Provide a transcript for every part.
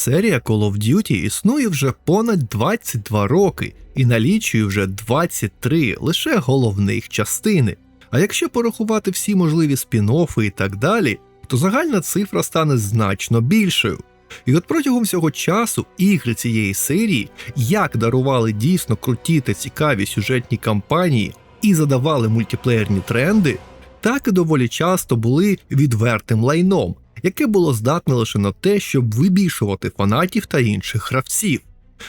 Серія Call of Duty існує вже понад 22 роки і налічує вже 23 лише головних частини. А якщо порахувати всі можливі спін-оффи і так далі, то загальна цифра стане значно більшою. І от протягом всього часу ігри цієї серії як дарували дійсно круті та цікаві сюжетні кампанії і задавали мультиплеєрні тренди, так і доволі часто були відвертим лайном, яке було здатне лише на те, щоб вибільшувати фанатів та інших гравців.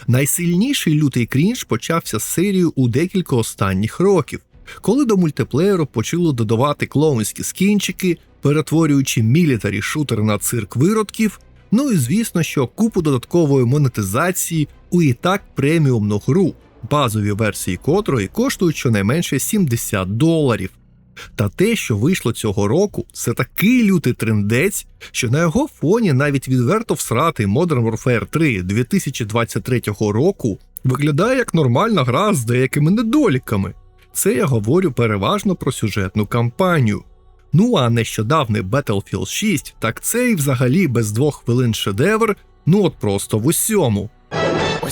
Найсильніший лютий крінж почався з серією у декілька останніх років, коли до мультиплеєру почали додавати клоунські скінчики, перетворюючи мілітарі шутер на цирк виродків. Ну і звісно, що купу додаткової монетизації у і так преміумну гру, базові версії котрої коштують щонайменше 70 доларів. Та те, що вийшло цього року, це такий лютий трендець, що на його фоні навіть відверто всратий Modern Warfare 3 2023 року виглядає як нормальна гра з деякими недоліками. Це я говорю переважно про сюжетну кампанію. Ну а нещодавний Battlefield 6, так це і взагалі без двох хвилин шедевр, ну от просто в усьому.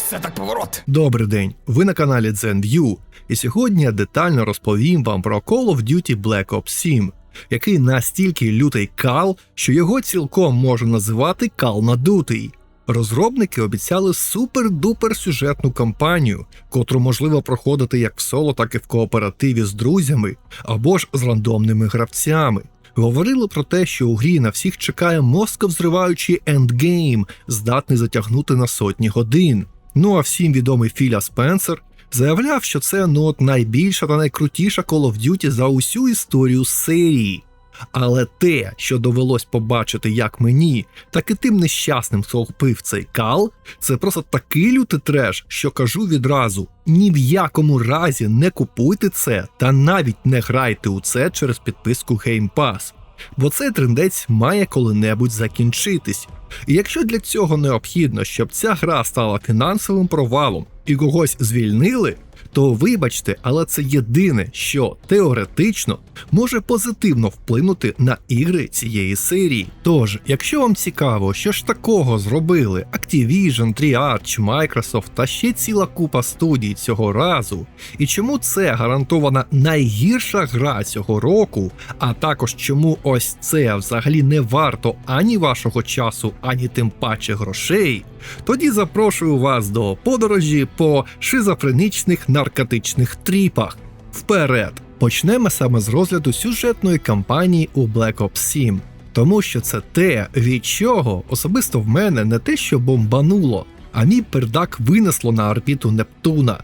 Ось це так поворот. Добрий день, ви на каналі ZenView, і сьогодні я детально розповім вам про Call of Duty Black Ops 7, який настільки лютий кал, що його цілком можна називати кал надутий. Розробники обіцяли супер-дупер сюжетну кампанію, котру можливо проходити як в соло, так і в кооперативі з друзями або ж з рандомними гравцями. Говорили про те, що у грі на всіх чекає мозковзриваючий ендгейм, здатний затягнути на сотні годин. Ну а всім відомий Філя Спенсер заявляв, що це ну от найбільша та найкрутіша Call of Duty за усю історію серії. Але те, що довелось побачити як мені, так і тим нещасним, хто купив цей кал, це просто такий лютий треш, що кажу відразу: ні в якому разі не купуйте це та навіть не грайте у це через підписку Game Pass. Бо цей трендець має коли-небудь закінчитись. І якщо для цього необхідно, щоб ця гра стала фінансовим провалом і когось звільнили, то вибачте, але це єдине, що теоретично може позитивно вплинути на ігри цієї серії. Тож, якщо вам цікаво, що ж такого зробили Activision, Triarch, Microsoft та ще ціла купа студій цього разу, і чому це гарантована найгірша гра цього року, а також чому ось це взагалі не варто ані вашого часу, ані тим паче грошей, тоді запрошую вас до подорожі по шизофренічних наркотичних тріпах. Вперед! Почнемо саме з розгляду сюжетної кампанії у Black Ops 7, тому що це те, від чого особисто в мене не те, що бомбануло, а мій пердак винесло на орбіту Нептуна.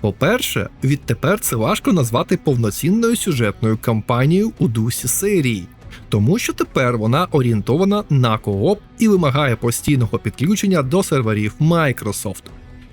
По-перше, відтепер це важко назвати повноцінною сюжетною кампанією у дусі серії, тому що тепер вона орієнтована на кооп і вимагає постійного підключення до серверів Microsoft.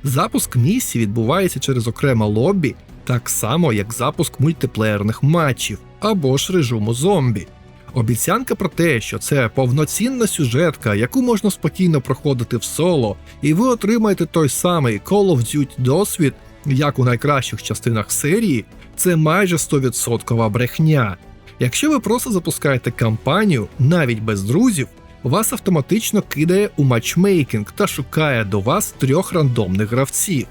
Запуск місії відбувається через окреме лобі, так само як запуск мультиплеєрних матчів або ж режиму зомбі. Обіцянка про те, що це повноцінна сюжетка, яку можна спокійно проходити в соло, і ви отримаєте той самий Call of Duty досвід, як у найкращих частинах серії, це майже 100% брехня. Якщо ви просто запускаєте кампанію, навіть без друзів, вас автоматично кидає у матчмейкінг та шукає до вас трьох рандомних гравців.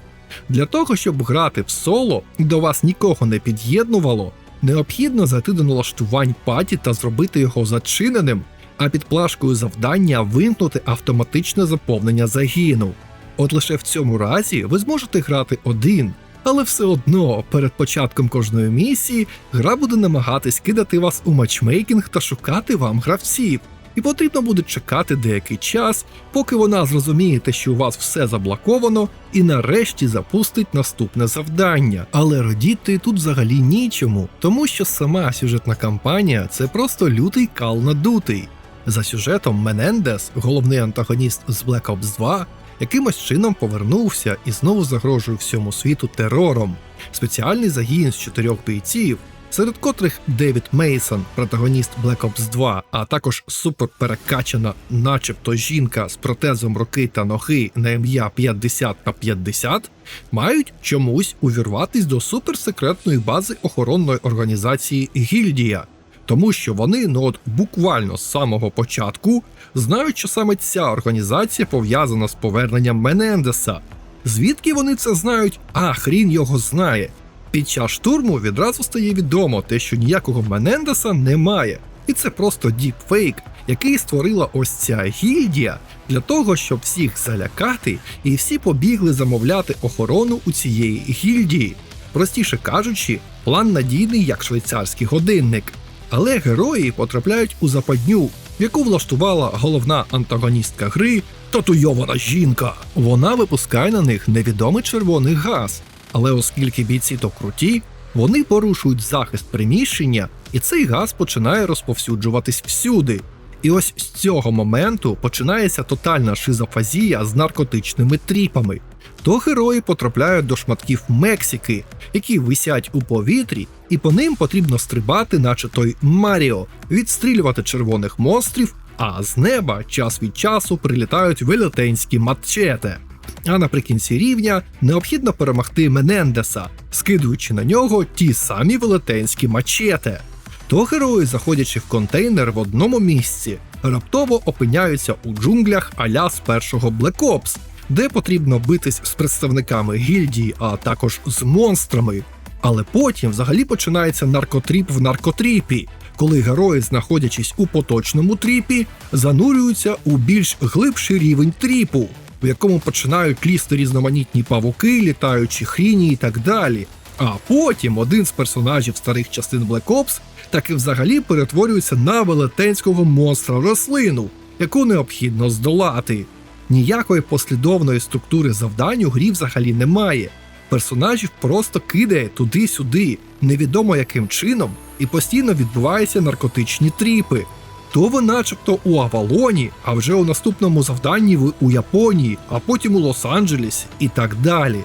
Для того, щоб грати в соло, і до вас нікого не під'єднувало, необхідно зайти до налаштувань паті та зробити його зачиненим, а під плашкою завдання вимкнути автоматичне заповнення загину. От лише в цьому разі ви зможете грати один, але все одно перед початком кожної місії гра буде намагатись кидати вас у матчмейкінг та шукати вам гравців. І потрібно буде чекати деякий час, поки вона зрозуміє, те, що у вас все заблоковано, і нарешті запустить наступне завдання. Але радіти тут взагалі нічому, тому що сама сюжетна кампанія це просто лютий кал надутий. За сюжетом Менендес, головний антагоніст з Black Ops 2, якимось чином повернувся і знову загрожує всьому світу терором. Спеціальний загін з чотирьох бійців, серед котрих Девід Мейсон, протагоніст Black Ops 2, а також суперперекачана, начебто жінка з протезом руки та ноги на ім'я 50 на 50, мають чомусь увірватись до суперсекретної бази охоронної організації Гільдія. Тому що вони, ну от буквально з самого початку, знають, що саме ця організація пов'язана з поверненням Менендеса. Звідки вони це знають? А хрін його знає. Під час штурму відразу стає відомо те, що ніякого Менендеса немає. І це просто діпфейк, який створила ось ця гільдія для того, щоб всіх залякати, і всі побігли замовляти охорону у цієї гільдії. Простіше кажучи, план надійний як швейцарський годинник. Але герої потрапляють у западню, яку влаштувала головна антагоністка гри татуйована жінка. Вона випускає на них невідомий червоний газ. Але оскільки бійці то круті, вони порушують захист приміщення, і цей газ починає розповсюджуватись всюди. І ось з цього моменту починається тотальна шизофазія з наркотичними тріпами. То герої потрапляють до шматків Мексики, які висять у повітрі, і по ним потрібно стрибати, наче той Маріо, відстрілювати червоних монстрів, а з неба час від часу прилітають велетенські матчете. А наприкінці рівня необхідно перемогти Менендеса, скидуючи на нього ті самі велетенські мачете. То герої, заходячи в контейнер в одному місці, раптово опиняються у джунглях аля з першого Black Ops, де потрібно битись з представниками гільдії, а також з монстрами. Але потім взагалі починається наркотріп в наркотріпі, коли герої, знаходячись у поточному тріпі, занурюються у більш глибший рівень тріпу, в якому починають лізти різноманітні павуки, літаючі хріні і так далі. А потім один з персонажів старих частин Black Ops таки взагалі перетворюється на велетенського монстра рослину, яку необхідно здолати. Ніякої послідовної структури завдань у грі взагалі немає. Персонажів просто кидає туди-сюди, невідомо яким чином, і постійно відбуваються наркотичні тріпи. То ви начебто у Авалоні, а вже у наступному завданні ви у Японії, а потім у Лос-Анджелесі і так далі.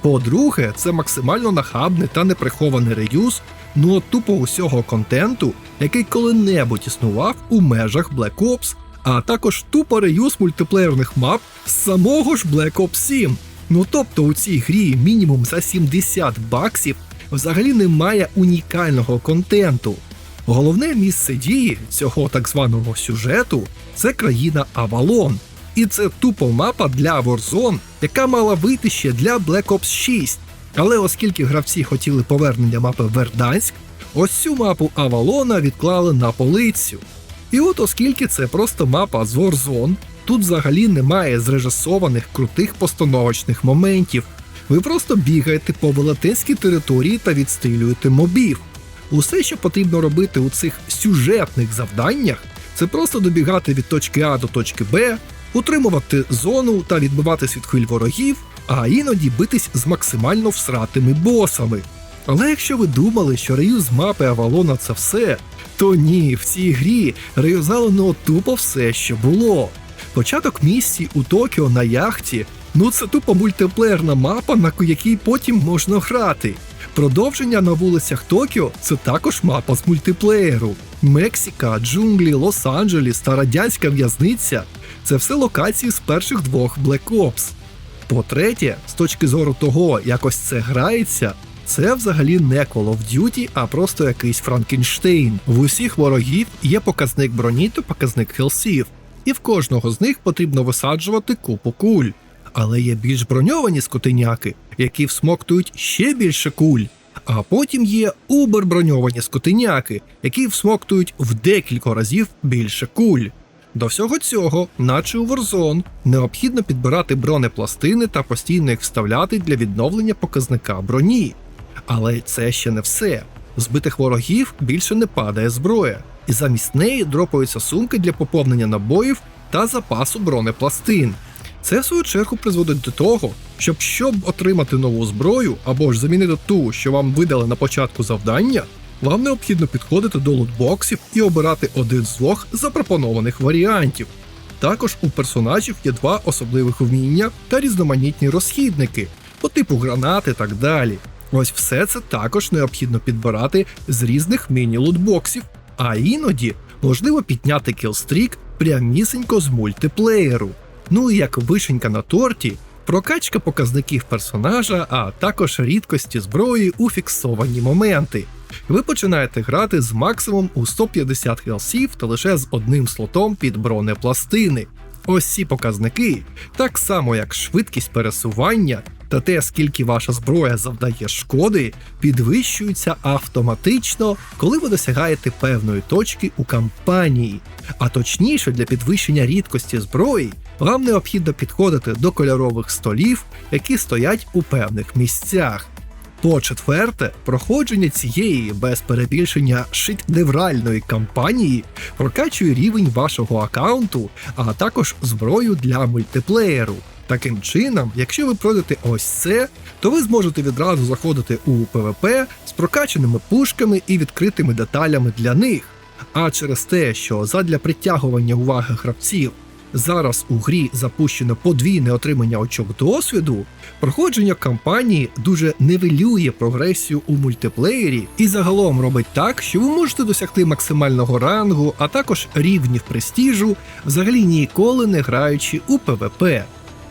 По-друге, це максимально нахабний та неприхований реюз, ну от тупо усього контенту, який коли-небудь існував у межах Black Ops, а також тупо реюз мультиплеєрних мап з самого ж Black Ops 7. Ну тобто у цій грі мінімум за 70 баксів взагалі немає унікального контенту. Головне місце дії цього так званого сюжету це країна Авалон. І це тупо мапа для Warzone, яка мала вийти ще для Black Ops 6. Але оскільки гравці хотіли повернення мапи Верданськ, ось цю мапу Авалона відклали на полицю. І от оскільки це просто мапа з Warzone, тут взагалі немає зрежисованих крутих постановочних моментів. Ви просто бігаєте по велетенській території та відстрілюєте мобів. Усе, що потрібно робити у цих сюжетних завданнях, це просто добігати від точки А до точки Б, утримувати зону та відбиватись від хвиль ворогів, а іноді битись з максимально всратими босами. Але якщо ви думали, що реюз мапи Авалона це все, то ні, в цій грі реюзалено тупо все, що було. Початок місії у Токіо на яхті, ну це тупо мультиплеєрна мапа, на якій потім можна грати. Продовження на вулицях Токіо це також мапа з мультиплеєру. Мексика, джунглі, Лос-Анджелес та радянська в'язниця це все локації з перших двох Black Ops. По-третє, з точки зору того, як ось це грається, це взагалі не Call of Duty, а просто якийсь Франкенштейн. В усіх ворогів є показник броні та показник хелсів, і в кожного з них потрібно висаджувати купу куль. Але є більш броньовані скотиняки, які всмоктують ще більше куль. А потім є убер-броньовані скотиняки, які всмоктують в декілька разів більше куль. До всього цього, наче у Warzone, необхідно підбирати бронепластини та постійно їх вставляти для відновлення показника броні. Але це ще не все. Збитих ворогів більше не падає зброя, і замість неї дропаються сумки для поповнення набоїв та запасу бронепластин. Це в свою чергу призводить до того, щоб щоб отримати нову зброю або ж замінити ту, що вам видали на початку завдання, вам необхідно підходити до лутбоксів і обирати один з двох запропонованих варіантів. Також у персонажів є два особливих вміння та різноманітні розхідники, по типу гранат і так далі. Ось все це також необхідно підбирати з різних міні-лутбоксів, а іноді можливо підняти кілстрік прямісінько з мультиплеєру. Ну і як вишенька на торті, прокачка показників персонажа, а також рідкості зброї у фіксовані моменти. Ви починаєте грати з максимум у 150 хелсів та лише з одним слотом під бронепластини. Ось ці показники, так само як швидкість пересування та те, скільки ваша зброя завдає шкоди, підвищуються автоматично, коли ви досягаєте певної точки у кампанії. А точніше, для підвищення рідкості зброї вам необхідно підходити до кольорових столів, які стоять у певних місцях. По четверте, проходження цієї без перебільшення шедевральної кампанії прокачує рівень вашого аккаунту, а також зброю для мультиплеєру. Таким чином, якщо ви пройдете ось це, то ви зможете відразу заходити у PvP з прокачаними пушками і відкритими деталями для них. А через те, що задля притягування уваги гравців зараз у грі запущено подвійне отримання очок досвіду, проходження кампанії дуже нивелює прогресію у мультиплеєрі і загалом робить так, що ви можете досягти максимального рангу, а також рівнів престижу, взагалі ніколи не граючи у PvP.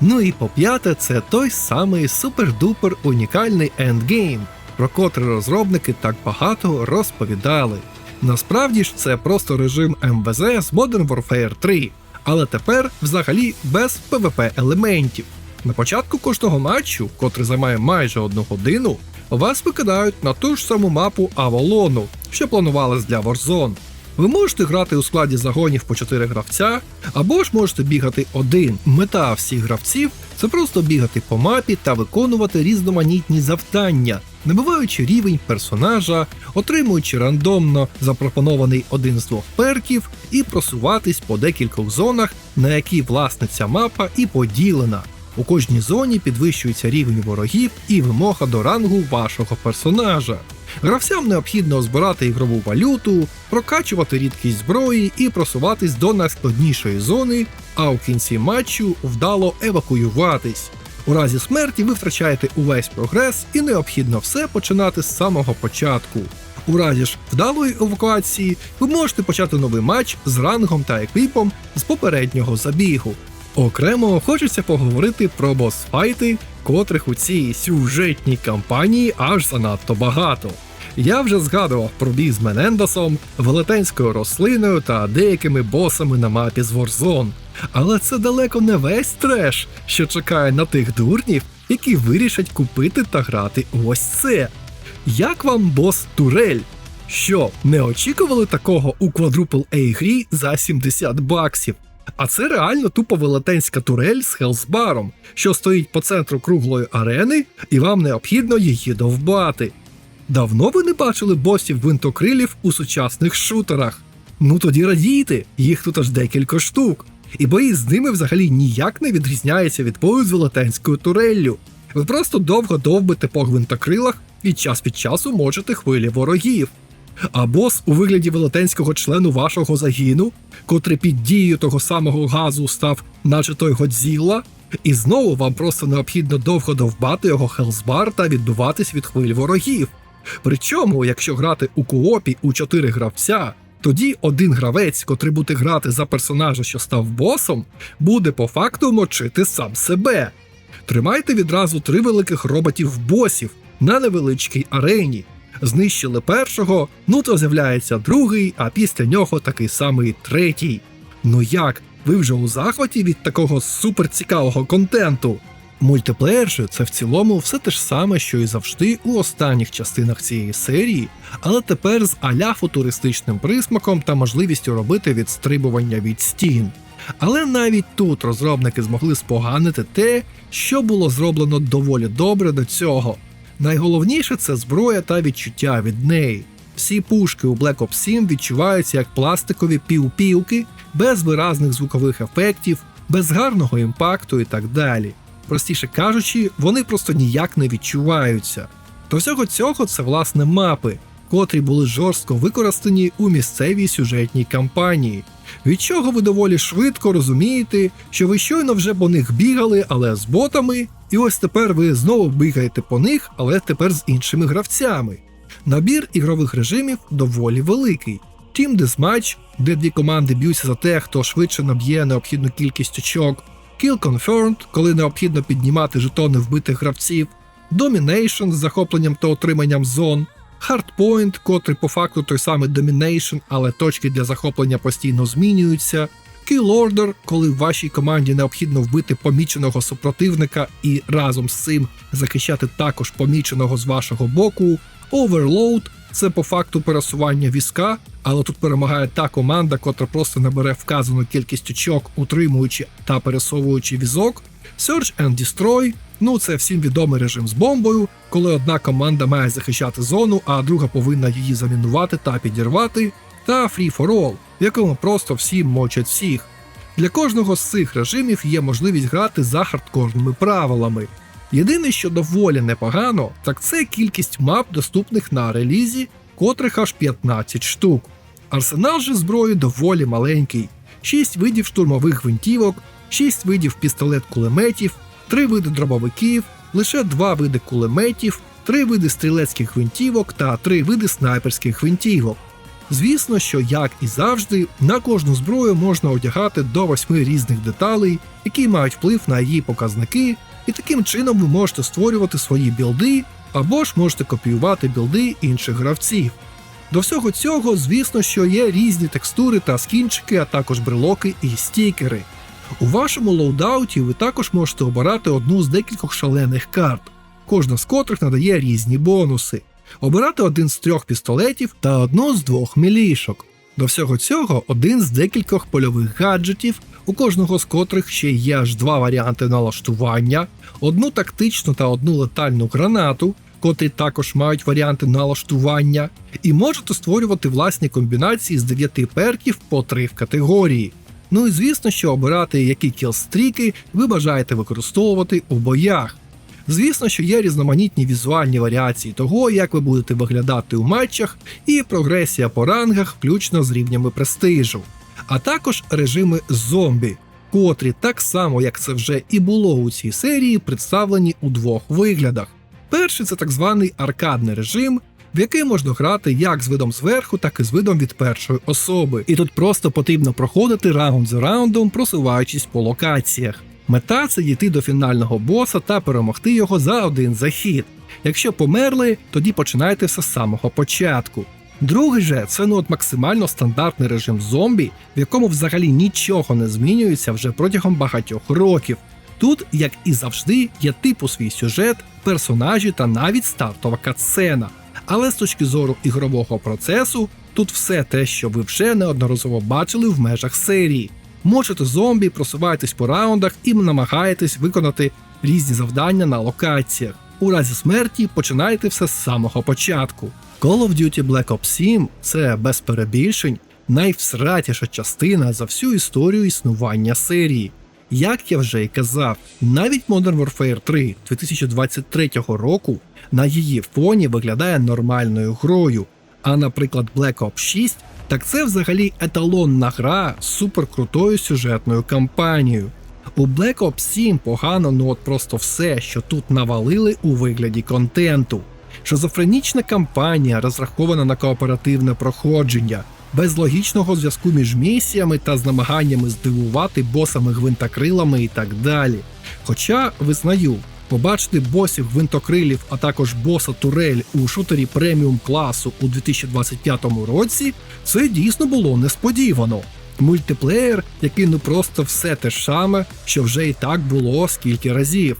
Ну і по п'яте, це той самий супер-дупер унікальний ендгейм, про котрий розробники так багато розповідали. Насправді ж це просто режим МВЗ з Modern Warfare 3, але тепер взагалі без PvP елементів. На початку кожного матчу, котрий займає майже одну годину, вас викидають на ту ж саму мапу Аволону, що планувалась для Warzone. Ви можете грати у складі загонів по 4 гравця, або ж можете бігати один. Мета всіх гравців це просто бігати по мапі та виконувати різноманітні завдання, набиваючи рівень персонажа, отримуючи рандомно запропонований один з двох перків і просуватись по декількох зонах, на які власне ця мапа і поділена. У кожній зоні підвищується рівень ворогів і вимога до рангу вашого персонажа. Гравцям необхідно збирати ігрову валюту, прокачувати рідкість зброї і просуватись до найскладнішої зони, а у кінці матчу вдало евакуюватись. У разі смерті ви втрачаєте увесь прогрес і необхідно все починати з самого початку. У разі ж вдалої евакуації ви можете почати новий матч з рангом та еквіпом з попереднього забігу. Окремо хочеться поговорити про босфайти, котрих у цій сюжетній кампанії аж занадто багато. Я вже згадував про бій з Менендосом, велетенською рослиною та деякими босами на мапі з Warzone. Але це далеко не весь треш, що чекає на тих дурнів, які вирішать купити та грати ось це. Як вам бос Турель? Що, не очікували такого у Quadruple A грі за 70 баксів? А це реально тупо велетенська турель з хелсбаром, що стоїть по центру круглої арени, і вам необхідно її довбати. Давно ви не бачили босів винтокрилів у сучасних шутерах? Ну тоді радійте, їх тут аж декілька штук. І бої з ними взагалі ніяк не відрізняється від бою з велетенською туреллю. Ви просто довго довбите по гвинтокрилах і час від часу можете хвилі ворогів. А бос у вигляді велетенського члену вашого загіну, котрий під дією того самого газу став, наче той Годзілла, і знову вам просто необхідно довго довбати його хелсбар та відбиватись від хвиль ворогів. Причому, якщо грати у коопі у 4 гравця, тоді один гравець, котрий буде грати за персонажа, що став босом, буде по факту мочити сам себе. Тримайте відразу три великих роботів-босів на невеличкій арені. Знищили першого, ну то з'являється другий, а після нього такий самий третій. Ну як, ви вже у захваті від такого суперцікавого контенту? Мультиплеєр же це в цілому все те ж саме, що і завжди у останніх частинах цієї серії, але тепер з аля футуристичним присмаком та можливістю робити відстрибування від стін. Але навіть тут розробники змогли споганити те, що було зроблено доволі добре до цього. Найголовніше це зброя та відчуття від неї. Всі пушки у Black Ops 7 відчуваються як пластикові півпівки, без виразних звукових ефектів, без гарного імпакту і так далі. Простіше кажучи, вони просто ніяк не відчуваються. До всього цього це власне мапи, котрі були жорстко використані у місцевій сюжетній кампанії, від чого ви доволі швидко розумієте, що ви щойно вже по них бігали, але з ботами, і ось тепер ви знову бігаєте по них, але тепер з іншими гравцями. Набір ігрових режимів доволі великий. Team Deathmatch, де дві команди б'ються за те, хто швидше наб'є необхідну кількість очок, Kill Confirmed, коли необхідно піднімати жетони вбитих гравців, Domination з захопленням та отриманням зон, Hardpoint, котрий по факту той самий Domination, але точки для захоплення постійно змінюються. Kill Order, коли в вашій команді необхідно вбити поміченого супротивника і разом з цим захищати також поміченого з вашого боку. Overload це по факту пересування візка, але тут перемагає та команда, котра просто набере вказану кількість очок, утримуючи та пересовуючи візок. Search and Destroy ну це всім відомий режим з бомбою, коли одна команда має захищати зону, а друга повинна її замінувати та підірвати. Та Free for All, в якому просто всі мочать всіх. Для кожного з цих режимів є можливість грати за хардкорними правилами. Єдине, що доволі непогано, так це кількість мап, доступних на релізі, котрих аж 15 штук. Арсенал же зброї доволі маленький: 6 видів штурмових гвинтівок, 6 видів пістолет-кулеметів, 3 види дробовиків, лише 2 види кулеметів, 3 види стрілецьких гвинтівок та 3 види снайперських гвинтівок. Звісно, що, як і завжди, на кожну зброю можна одягати до 8 різних деталей, які мають вплив на її показники, і таким чином ви можете створювати свої білди або ж можете копіювати білди інших гравців. До всього цього, звісно, що є різні текстури та скінчики, а також брелоки і стікери. У вашому лоудауті ви також можете обирати одну з декількох шалених карт, кожна з котрих надає різні бонуси, обирати один з трьох пістолетів та одну з двох мілішок. До всього цього один з декількох польових гаджетів, у кожного з котрих ще є аж два варіанти налаштування, одну тактичну та одну летальну гранату, котрі також мають варіанти налаштування, і можете створювати власні комбінації з 9 перків по 3 в категорії. Ну і звісно, що обирати, які кілстріки ви бажаєте використовувати у боях. Звісно, що є різноманітні візуальні варіації того, як ви будете виглядати у матчах, і прогресія по рангах, включно з рівнями престижу, а також режими зомбі, котрі так само, як це вже і було у цій серії, представлені у двох виглядах. Перший це так званий аркадний режим, в який можна грати як з видом зверху, так і з видом від першої особи. І тут просто потрібно проходити раунд за раундом, просуваючись по локаціях. Мета це дійти до фінального боса та перемогти його за один захід. Якщо померли, тоді починайте все з самого початку. Другий же це ну от максимально стандартний режим зомбі, в якому взагалі нічого не змінюється вже протягом багатьох років. Тут, як і завжди, є типу свій сюжет, персонажі та навіть стартова катсцена. Але з точки зору ігрового процесу, тут все те, що ви вже неодноразово бачили в межах серії. Мочите зомбі, просуваєтесь по раундах і намагаєтесь виконати різні завдання на локаціях. У разі смерті починаєте все з самого початку. Call of Duty Black Ops 7 це без перебільшень найвсратіша частина за всю історію існування серії. Як я вже й казав, навіть Modern Warfare 3 2023 року на її фоні виглядає нормальною грою. А наприклад, Black Ops 6, так це взагалі еталонна гра з суперкрутою сюжетною кампанією. У Black Ops 7 погано, ну от просто все, що тут навалили у вигляді контенту. Шизофренічна кампанія, розрахована на кооперативне проходження, без логічного зв'язку між місіями та з намаганнями здивувати босами гвинтокрилами і так далі. Хоча визнаю, побачити босів гвинтокрилів, а також боса турель у шутері преміум класу у 2025 році, це дійсно було несподівано. Мультиплеєр, який ну просто все те ж саме, що вже і так було скільки разів.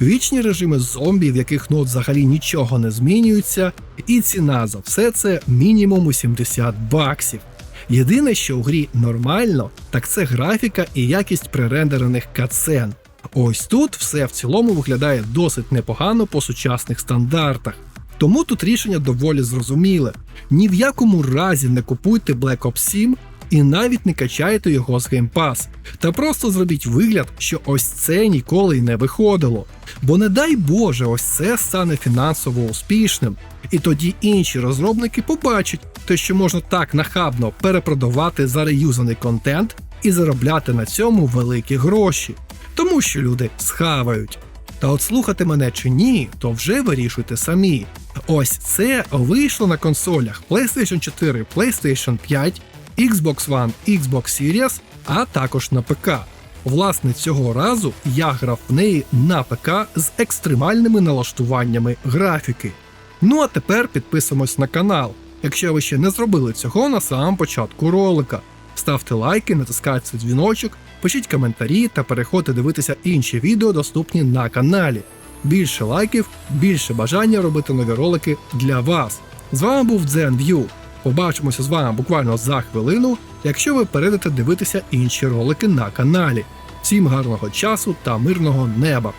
Вічні режими зомбі, в яких ну взагалі нічого не змінюється, і ціна за все це мінімум у 70 баксів. Єдине, що в грі нормально, так це графіка і якість пререндерених катсцен. Ось тут все в цілому виглядає досить непогано по сучасних стандартах. Тому тут рішення доволі зрозуміле. Ні в якому разі не купуйте Black Ops 7 і навіть не качайте його з Game Pass. Та просто зробіть вигляд, що ось це ніколи й не виходило. Бо не дай Боже, ось це стане фінансово успішним. І тоді інші розробники побачать те, що можна так нахабно перепродавати зареюзаний контент і заробляти на цьому великі гроші. Тому що люди схавають. Та от слухати мене чи ні, то вже вирішуйте самі. Ось це вийшло на консолях PlayStation 4, PlayStation 5, Xbox One, Xbox Series, а також на ПК. Власне, цього разу я грав в неї на ПК з екстремальними налаштуваннями графіки. Ну а тепер підписуємось на канал, якщо ви ще не зробили цього на самому початку ролика. Ставте лайки, натискайте дзвіночок, пишіть коментарі та переходьте дивитися інші відео, доступні на каналі. Більше лайків, більше бажання робити нові ролики для вас. З вами був DzenView. Побачимося з вами буквально за хвилину, якщо ви перейдете дивитися інші ролики на каналі. Всім гарного часу та мирного неба!